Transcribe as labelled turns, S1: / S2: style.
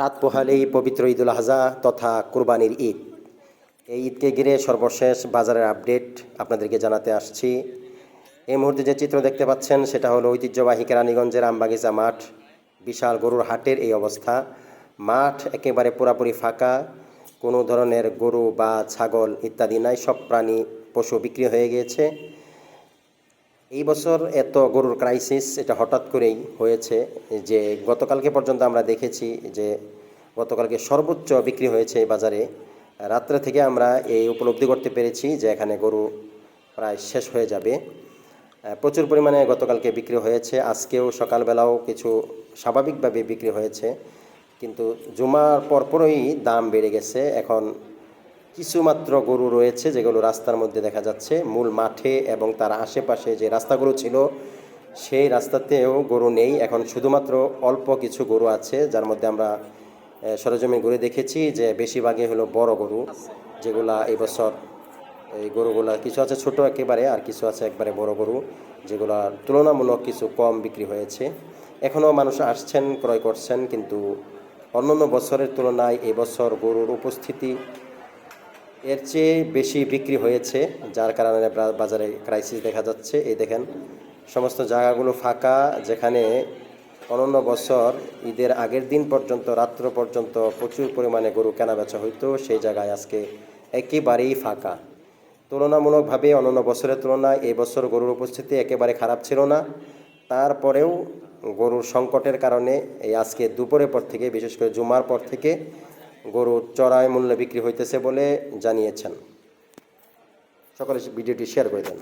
S1: রাত পোহালেই পবিত্র ঈদুল আজহা তথা কুরবানির ঈদ। এই ঈদকে ঘিরে সর্বশেষ বাজারের আপডেট আপনাদেরকে জানাতে আসছি। এই মুহূর্তে যে চিত্র দেখতে পাচ্ছেন, সেটা হলো ঐতিহ্যবাহী কেরানীগঞ্জের আমবাগিচা মাঠ। বিশাল গরুর হাটের এই অবস্থা। মাঠ একেবারে পুরাপুরি ফাঁকা। কোনো ধরনের গরু বা ছাগল ইত্যাদি নাই। সব প্রাণী, পশু বিক্রি হয়ে গিয়েছে। এই বছর এত গরুর ক্রাইসিস এটা হঠাৎ করেই হয়েছে যে গতকালকে পর্যন্ত আমরা দেখেছি যে গতকালকে সর্বোচ্চ বিক্রি হয়েছে বাজারে। রাত্রে থেকে আমরা এই উপলব্ধি করতে পেরেছি যে এখানে গরু প্রায় শেষ হয়ে যাবে। প্রচুর পরিমাণে গতকালকে বিক্রি হয়েছে। আজকেও সকালবেলাও কিছু স্বাভাবিকভাবে বিক্রি হয়েছে। কিন্তু জুমার পরপরই দাম বেড়ে গেছে। এখন কিছুমাত্র গরু রয়েছে যেগুলো রাস্তার মধ্যে দেখা যাচ্ছে। মূল মাঠে এবং তার আশেপাশে যে রাস্তাগুলো ছিল, সেই রাস্তাতেও গরু নেই। এখন শুধুমাত্র অল্প কিছু গরু আছে, যার মধ্যে আমরা সরেজমিন ঘুরে দেখেছি যে বেশিরভাগই হলো বড় গরু, যেগুলা এবছর এই গরুগুলা কিছু আছে ছোট একেবারে আর কিছু আছে একবারে বড় গরু যেগুলা তুলনামূলক কিছু কম বিক্রি হয়েছে। এখনও মানুষ আসছেন, ক্রয় করছেন, কিন্তু অন্যান্য বছরের তুলনায় এবছর গরুর উপস্থিতি এর চেয়ে বেশি বিক্রি হয়েছে, যার কারণে বাজারে ক্রাইসিস দেখা যাচ্ছে। এই দেখেন, সমস্ত জায়গাগুলো ফাঁকা, যেখানে অনন্য বছর ঈদের আগের দিন পর্যন্ত, রাত্র পর্যন্ত প্রচুর পরিমাণে গরু কেনাবেচা হইতো, সেই জায়গায় আজকে একেবারেই ফাঁকা। তুলনামূলকভাবে অন্যান্য বছরের তুলনায় এই বছর গরুর উপস্থিতি একেবারে খারাপ ছিল না। তারপরেও গরুর সংকটের কারণে এই আজকে দুপুরের পর থেকে, বিশেষ করে জুমার পর থেকে গরু চড়ায় মূল্যে বিক্রি হইতেছে বলে জানিয়েছেন। সকলে ভিডিওটি শেয়ার করে দেন।